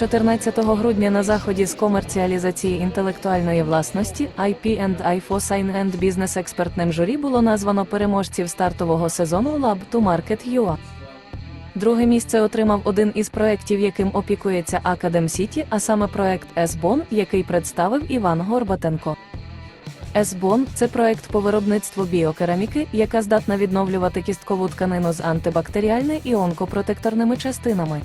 14 грудня на заході з комерціалізації інтелектуальної власності IP and IFO Sign and Business експертним журі було названо переможців стартового сезону Lab to Market UA. Друге місце отримав один із проєктів, яким опікується Academ City, а саме проект S-Bon, який представив Іван Горбатенко. S-Bon – це проект по виробництву біокераміки, яка здатна відновлювати кісткову тканину з антибактеріальними і онкопротекторними частинами.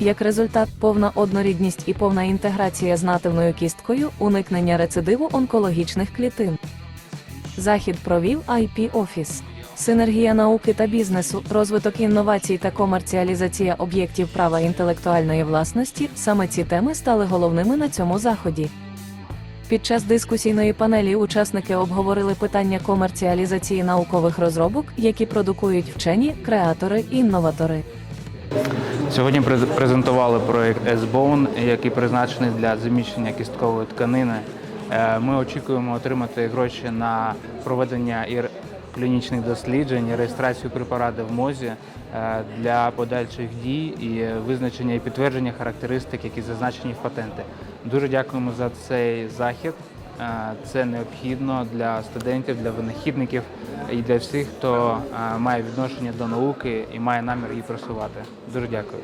Як результат, повна однорідність і повна інтеграція з нативною кісткою, уникнення рецидиву онкологічних клітин. Захід провів IP Office. Синергія науки та бізнесу, розвиток інновацій та комерціалізація об'єктів права інтелектуальної власності саме ці теми стали головними на цьому заході. Під час дискусійної панелі учасники обговорили питання комерціалізації наукових розробок, які продукують вчені, креатори і інноватори. Сьогодні през- презентували проєкт S-Bone, який призначений для заміщення кісткової тканини. Е, Ми очікуємо отримати гроші на проведення і клінічних досліджень, і реєстрацію препарату в МОЗі е, для подальших дій і визначення і підтвердження характеристик, які зазначені в патенти. Дуже дякуємо за цей захід. Е, Це необхідно для студентів, для винахідників і для всіх, хто е, має відношення до науки і має намір її просувати. Дуже дякую.